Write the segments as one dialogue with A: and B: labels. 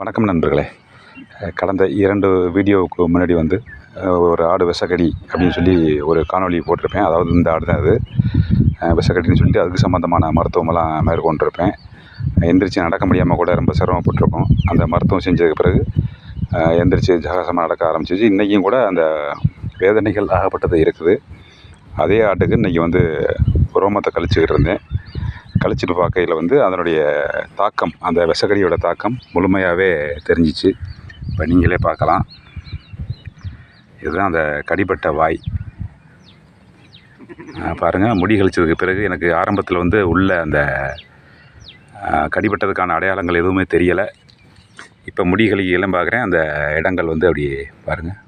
A: வணக்கம் நண்பர்களே. கடந்த இரண்டு வீடியோவுக்கு முன்னாடி வந்து ஒரு ஆடு விஷக்கடி அப்படின்னு சொல்லி ஒரு காணொளி போட்டிருப்பேன். அதாவது இந்த ஆடு தான் அது. விசக்கடின்னு விஷக்கடின்னு சொல்லிட்டு அதுக்கு சம்மந்தமான மருத்துவமெல்லாம் மேற்கொண்டிருப்பேன். எந்திரிச்சு நடக்க முடியாமல் கூட ரொம்ப சிரமப்பட்டிருக்கோம் அந்த மருத்துவம் செஞ்சதுக்கு பிறகு எந்திரிச்சு ஜகாசமாக நடக்க ஆரம்பிச்சிச்சு. இன்றைக்கும் கூட அந்த வேதனைகள் ஆகப்பட்டது இருக்குது. அதே ஆட்டுக்கு இன்றைக்கி வந்து ரோமத்தை கழிச்சுக்கிட்டு இருந்தேன். கழிச்சிட்டு பார்க்கையில் வந்து அதனுடைய தாக்கம் அந்த விஷக்கடியோட தாக்கம் முழுமையாகவே தெரிஞ்சிச்சு. இப்போ நீங்களே பார்க்கலாம். இதுதான் அந்த கடிப்பட்ட வாய். பாருங்கள் முடி கழிச்சதுக்கு பிறகு எனக்கு ஆரம்பத்தில் வந்து உள்ள அந்த கடிப்பட்டதுக்கான அடையாளங்கள் எதுவுமே தெரியலை. இப்போ முடி கழிக்கலாம் பார்க்குறேன். அந்த இடங்கள் வந்து அப்படி பாருங்கள்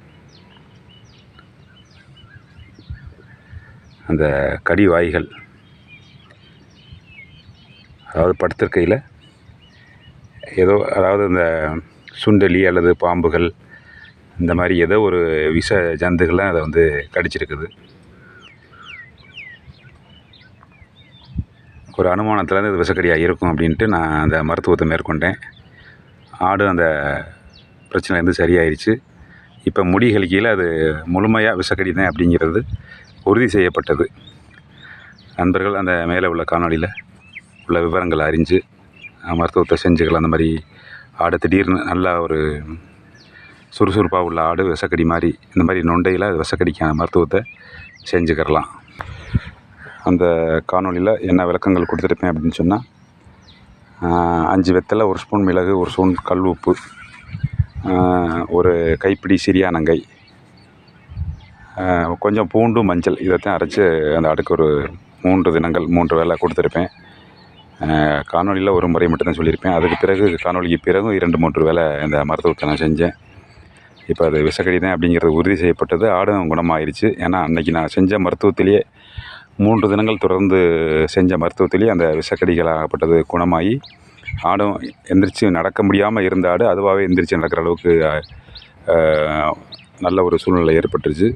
A: அந்த கடி வாய்கள். அதாவது படுத்திருக்கையில் ஏதோ அதாவது இந்த சுண்டெலி அல்லது பாம்புகள் இந்த மாதிரி ஏதோ ஒரு விஷ ஜந்துகள்லாம் அதை வந்து கடிச்சிருக்குது. ஒரு அனுமானத்துலேருந்து அது விஷக்கடியாக இருக்கும் அப்படின்ட்டு நான் அந்த மருத்துவத்தை மேற்கொண்டேன். ஆடு அந்த பிரச்சனைலேருந்து சரியாயிருச்சு. இப்போ முடி கழிக்கையில் அது முழுமையாக விஷக்கடி தான் அப்படிங்கிறது உறுதி செய்யப்பட்டது. நண்பர்கள் அந்த மேலே உள்ள காணொளியில் உள்ள விவரங்களை அறிஞ்சு மருத்துவத்தை செஞ்சுக்கலாம் அந்த மாதிரி ஆடு திடீர்னு நல்லா ஒரு சுறுசுறுப்பாக உள்ள ஆடு விசக்கடி மாதிரி இந்த மாதிரி நொண்டையில் அது மருத்துவத்தை செஞ்சுக்கிறலாம். அந்த காணொளியில் என்ன விளக்கங்கள் கொடுத்துருப்பேன் அப்படின்னு சொன்னால் அஞ்சு வெத்தலை ஒரு ஸ்பூன் மிளகு ஒரு ஸ்பூன் கல் உப்பு ஒரு கைப்பிடி சிறியானங்கை கொஞ்சம் பூண்டு மஞ்சள் இதைத்தான் அரைச்சி அந்த ஆடுக்கு ஒரு மூன்று தினங்கள் மூன்று வேளை கொடுத்துருப்பேன். காணொலியில் ஒரு முறை மட்டும்தான் சொல்லியிருப்பேன். அதுக்கு பிறகு காணொலிக்கு பிறகும் இரண்டு மூன்று வேலை இந்த மருத்துவத்தை நான் செஞ்சேன். இப்போ அது விஷக்கடி தான் அப்படிங்கிறது உறுதி செய்யப்பட்டது. ஆடும் குணமாயிருச்சு. ஏன்னா அன்றைக்கி நான் செஞ்ச மருத்துவத்திலேயே மூன்று தினங்கள் தொடர்ந்து செஞ்ச மருத்துவத்திலேயே அந்த விஷக்கடிகளாகப்பட்டது குணமாகி ஆடும் எந்திரிச்சு நடக்க முடியாமல் இருந்த ஆடு அதுவாகவே எந்திரிச்சு நடக்கிற அளவுக்கு நல்ல ஒரு சூழ்நிலை ஏற்பட்டுருச்சு.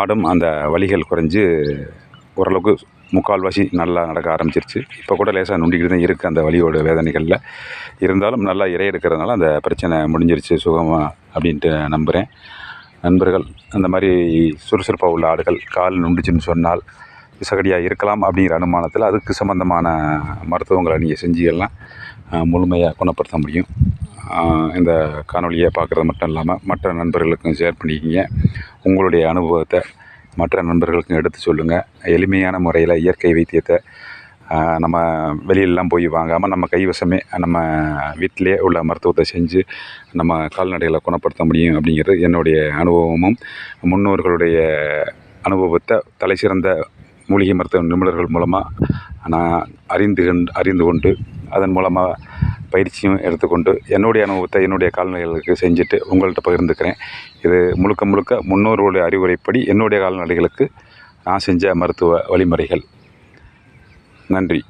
A: ஆடும் அந்த வலிகள் குறைஞ்சு ஓரளவுக்கு முக்கால்வாசி நல்லா நடக்க ஆரம்பிச்சிருச்சு. இப்போ கூட லேசாக நுண்டிக்கிட்டு தான் இருக்குது அந்த வலியோட வேதனைகளில். இருந்தாலும் நல்லா இறை எடுக்கிறதுனால அந்த பிரச்சனை முடிஞ்சிருச்சு சுகமாக அப்படின்ட்டு நம்புகிறேன் நண்பர்கள் அந்த மாதிரி சுறுசுறுப்பாக உள்ள ஆடுகள் கால் நுண்டுச்சுன்னு சொன்னால் விசகடியாக இருக்கலாம் அப்படிங்கிற அனுமானத்தில் அதுக்கு சம்மந்தமான மருத்துவங்களை நீங்கள் செஞ்சீங்கன்னா முழுமையாக குணப்படுத்த முடியும். இந்த காணொலியை பார்க்குறது மட்டும் இல்லாமல் மற்ற நண்பர்களுக்கும் ஷேர் பண்ணிக்கிங்க. உங்களுடைய அனுபவத்தை மற்ற நண்பர்களுக்கும் எடுத்து சொல்லுங்கள் எளிமையான முறையில் இயற்கை வைத்தியத்தை நம்ம வெளியிலலாம் போய் வாங்காமல் நம்ம கைவசமே நம்ம வீட்டிலே உள்ள மருத்துவத்தை செஞ்சு நம்ம கால்நடைகளை குணப்படுத்த முடியும் அப்படிங்கிறது என்னுடைய அனுபவமும். முன்னோர்களுடைய அனுபவத்தை தலை சிறந்த மூலிகை மருத்துவ நிபுணர்கள் மூலமாக நான் அறிந்து அறிந்து கொண்டு அதன் மூலமாக பயிற்சியும் எடுத்துக்கொண்டு என்னுடைய அனுபவத்தை என்னுடைய கால்நடைகளுக்கு செஞ்சுட்டு உங்கள்கிட்ட பகிர்ந்துக்கிறேன். இது முழுக்க முழுக்க முன்னோர்களுடைய அறிவுரைப்படி என்னுடைய கால்நடைகளுக்கு நான் செஞ்ச மருத்துவ வழிமுறைகள். நன்றி.